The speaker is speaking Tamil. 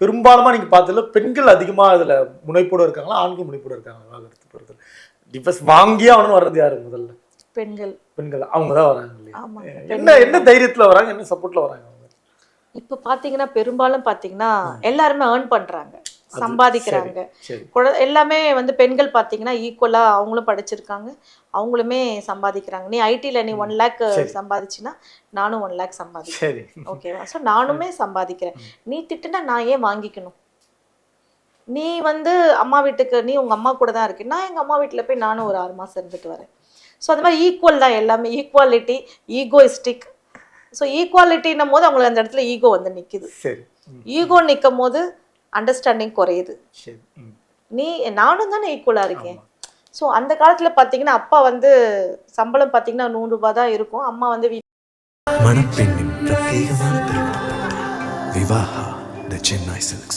பெரும்பாலுமா நீங்கள் பார்த்ததுல பெண்கள் அதிகமாக அதில் முனைப்போடு இருக்காங்களா ஆண்கள் முனைப்போடு இருக்காங்களா விவாகரத்து போகிறது டிவர்ஸ் வாங்கியே அவனு வர்றது யாரு முதல்ல? பெண்கள். பெண்கள். அவங்க தான் வராங்க இல்லையா? என்ன என்ன தைரியத்தில் வராங்க என்ன சப்போர்ட்டில் வராங்க இப்ப பாத்தீங்கன்னா பெரும்பாலும் பாத்தீங்கன்னா எல்லாருமே ஏர்ன் பண்றாங்க. சம்பாதிக்கிறாங்க. குழ- எல்லாமே வந்து பெண்கள் பாத்தீங்கன்னா ஈக்குவலா அவங்களும் படிச்சிருக்காங்க. அவங்களுமே சம்பாதிக்கிறாங்க. நீ ஐடில நீ ஒன் லேக். சம்பாதிச்சுன்னா நானும் ஒன் லேக் சம்பாதிக்கிறேன். ஓகேவா ஸோ நானுமே சம்பாதிக்கிறேன். நீ திட்டுனா நான் ஏன் வாங்கிக்கணும்? நீ வந்து அம்மா வீட்டுக்கு நீ உங்க அம்மா கூட தான் இருக்கு நான் எங்க அம்மா வீட்டில் போய் நானும் ஒரு ஆறு மாசம் இருந்துட்டு வரேன். ஸோ அந்த மாதிரி ஈக்குவல் தான் எல்லாமே. ஈக்குவாலிட்டி ஈகோயிஸ்டிக் ஸோ ஈக்குவாலிட்டின்னும் போது அவங்களுக்கு அந்த இடத்துல ஈகோ வந்து ம், ஈகோ நிற்கும் போது அண்டர்ஸ்டாண்டிங் குறையுது. நீ நானும் தானே ஈக்குவலாக இருக்கேன். ஸோ அந்த காலத்தில் பார்த்தீங்கன்னா அப்பா வந்து சம்பளம் பார்த்தீங்கன்னா நூறு ரூபாய் தான் இருக்கும். அம்மா வந்து மணப்பெண்ணின் பிரத்யேகமான திருமணம் விவாஹா த சென்னை சில்க்ஸ்.